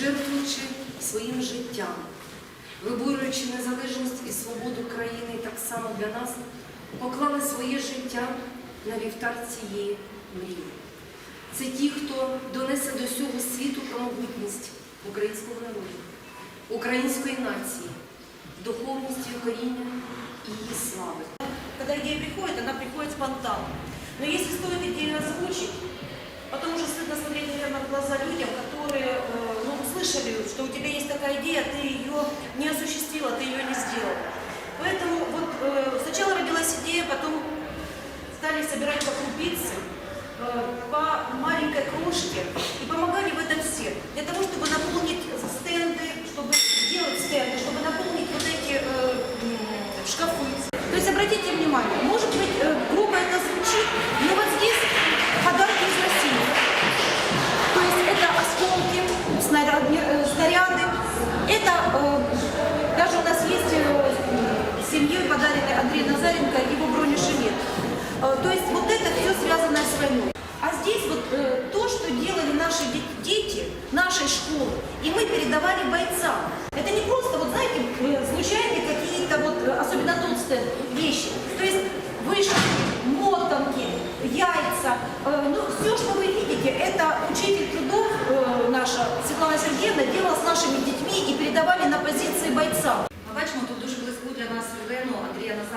жертвуючи своїм життям, виборюючи незалежність і свободу країни, так само для нас, поклали своє життя на вівтар цієї мрії. Це ті, хто донесе до всього світу про могутність українського народу, української нації, духовності і коріння і її слави. Когда идея приходит, она приходит спонтанно. Но если стоит идею озвучить, идея, ты ее не осуществила, ты ее не сделала. Поэтому вот э, сначала родилась идея, потом стали собирать по крупице, э, по маленькой крошке, и помогали в этом все. Для того, чтобы наполнить стенды, чтобы сделать стенды, чтобы наполнить вот эти э, шкафы. То есть обратите внимание, может быть, э, грубо это звучит, семьей подаренный Андрей Назаренко его бронежилет. Э, То есть вот это все связано с войной. А здесь вот э, то, что делали наши де- дети нашей школы, и мы передавали бойцам.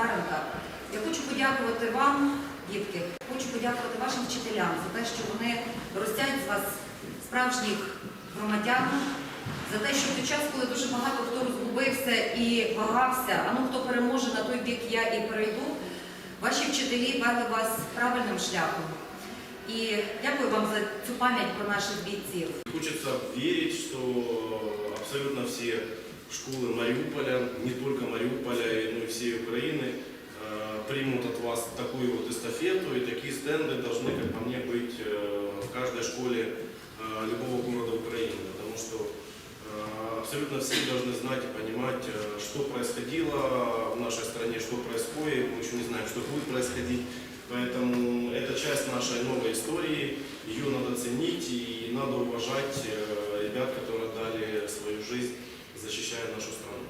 Назаренка. Я хочу подякувати вам, дітки, хочу подякувати вашим вчителям за те, що вони ростять з вас справжніх громадян, за те, що під час, коли дуже багато хто розгубився і вагався, а ну хто переможе на той бік я і перейду, ваші вчителі вели вас правильним шляхом. І дякую вам за цю пам'ять про наших бійців. Хочется верить, что абсолютно все школы Мариуполя, не только Мариуполя, но и всей Украины э, примут от вас такую вот эстафету, и такие стенды должны, как по мне, быть э, в каждой школе э, любого города Украины, потому что абсолютно все должны знать и понимать, что происходило в нашей стране, что происходит, мы еще не знаем, что будет происходить, Поэтому это часть нашей новой истории, ее надо ценить и надо уважать ребят, которые дали свою жизнь, защищая нашу страну.